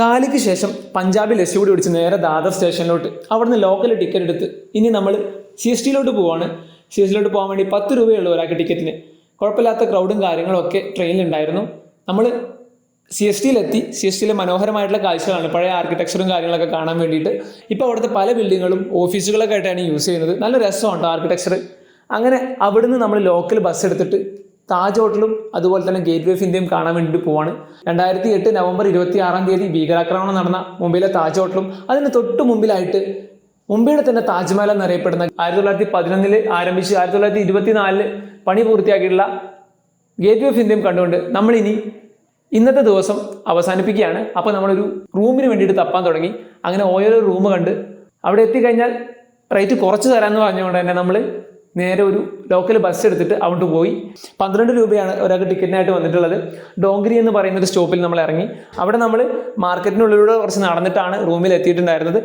താലിക്ക് ശേഷം പഞ്ചാബിൽ എസ് കൂടി ഓടിച്ച് നേരെ ദാദർ സ്റ്റേഷനിലോട്ട്. അവിടുന്ന് ലോക്കൽ ടിക്കറ്റ് എടുത്ത് ഇനി നമ്മൾ സി എസ് ടിയിലോട്ട് പോവാണ്. സി എസ് ടിയിലോട്ട് പോകാൻ വേണ്ടി പത്ത് രൂപയുള്ള ഒരാൾക്ക് ടിക്കറ്റിന്. കുഴപ്പമില്ലാത്ത ക്രൗഡും കാര്യങ്ങളും ഒക്കെ ട്രെയിനിലുണ്ടായിരുന്നു നമ്മൾ സി എസ് ടിയിലെത്തി. സി എസ് ടിയിലെ മനോഹരമായിട്ടുള്ള കാഴ്ചകളാണ്. പഴയ ആർക്കിടെക്ചറും കാര്യങ്ങളൊക്കെ കാണാൻ വേണ്ടിയിട്ട്. ഇപ്പോൾ അവിടുത്തെ പല ബിൽഡിങ്ങുകളും ഓഫീസുകളൊക്കെ ആയിട്ടാണ് യൂസ് ചെയ്യുന്നത്. നല്ല രസമുണ്ട് ആർക്കിടെക്ചർ അങ്ങനെ അവിടുന്ന് നമ്മൾ ലോക്കൽ ബസ് എടുത്തിട്ട് താജ് ഹോട്ടലും അതുപോലെ തന്നെ ഗേറ്റ് വേ ഓഫ് ഇന്ത്യയും കാണാൻ വേണ്ടിയിട്ട് പോവാണ്. രണ്ടായിരത്തി എട്ട് നവംബർ ഇരുപത്തി ആറാം തീയതി ഭീകരാക്രമണം നടന്ന മുംബൈയിലെ താജ് ഹോട്ടലും അതിന് തൊട്ട് മുമ്പിലായിട്ട് മുംബൈയുടെ തന്നെ താജ്മഹൽ എന്നറിയപ്പെടുന്ന ആയിരത്തി തൊള്ളായിരത്തി പതിനൊന്നിൽ ആരംഭിച്ച് ആയിരത്തി തൊള്ളായിരത്തി ഇരുപത്തിനാലിൽ പണി പൂർത്തിയാക്കിയിട്ടുള്ള ഗേറ്റ് വേ ഓഫ് ഇന്ത്യയും കണ്ടുകൊണ്ട് നമ്മളിനി ഇന്നത്തെ ദിവസം അവസാനിപ്പിക്കുകയാണ്. അപ്പോൾ നമ്മളൊരു റൂമിന് വേണ്ടിയിട്ട് തപ്പാൻ തുടങ്ങി. അങ്ങനെ ഓരോ റൂം കണ്ട് അവിടെ എത്തിക്കഴിഞ്ഞാൽ റേറ്റ് കുറച്ച് തരാമെന്ന് പറഞ്ഞുകൊണ്ട് തന്നെ നമ്മൾ നേരെ ഒരു ലോക്കൽ ബസ് എടുത്തിട്ട് അങ്ങോട്ട് പോയി. പന്ത്രണ്ട് രൂപയാണ് ഒരാൾക്ക് ടിക്കറ്റിനായിട്ട് വന്നിട്ടുള്ളത്. ഡോങ്കരി എന്ന് പറയുന്ന ഒരു സ്റ്റോപ്പിൽ നമ്മൾ ഇറങ്ങി. അവിടെ നമ്മൾ മാർക്കറ്റിനുള്ളിലൂടെ കുറച്ച് നടന്നിട്ടാണ് റൂമിൽ എത്തിയിട്ടുണ്ടായിരുന്നത്.